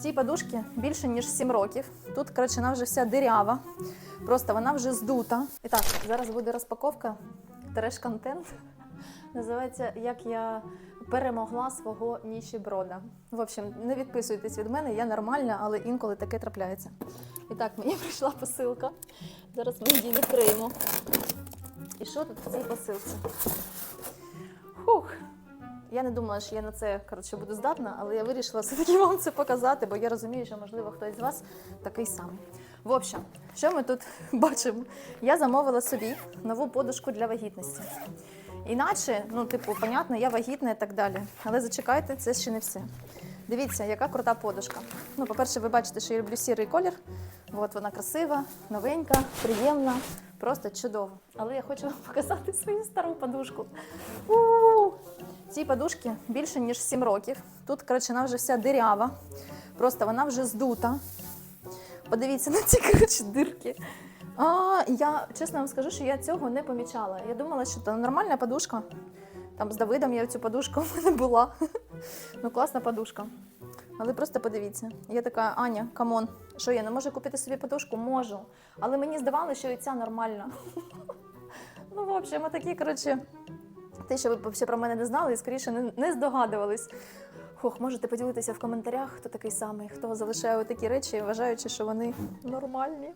Цій подушки більше ніж 7 років. Тут, коротше, вона вже вся дирява. Просто вона вже здута. І так, зараз буде розпаковка. Треш-контент. Називається Як я перемогла свого ніщеброда. В общем, не відписуйтесь від мене, я нормальна, але інколи таке трапляється. І так, мені прийшла посилка. Зараз ми її відкриємо. І що тут в цій посилці? Я не думала, що я на це коротше, буду здатна, але я вирішила все-таки вам це показати, бо я розумію, що, можливо, хтось з вас такий самий. В общем, що ми тут бачимо? Я замовила собі нову подушку для вагітності. Іначе, ну, типу, понятно, я вагітна і так далі. Але зачекайте, це ще не все. Дивіться, яка крута подушка. Ну, по-перше, ви бачите, що я люблю сірий колір. От вона красива, новенька, приємна, просто чудово. Але я хочу вам показати свою стару подушку. У-у-у! Цій подушки більше ніж 7 років. Тут, коротше, вже вся дирява. Просто вона вже здута. Подивіться на ці коротше, дирки. А, я чесно вам скажу, що я цього не помічала. Я думала, що це нормальна подушка. Там з Давидом я цю подушку в мене була. Ну, класна подушка. Але просто подивіться. Я така, Аня, камон, що я не можу купити собі подушку? Можу. Але мені здавалося, що і ця нормальна. Ну, в общем, такі, коротше, те, що ви ще про мене не знали і скоріше не, не здогадувались. Хох, можете поділитися в коментарях, хто такий самий, хто залишає такі речі, вважаючи, що вони нормальні.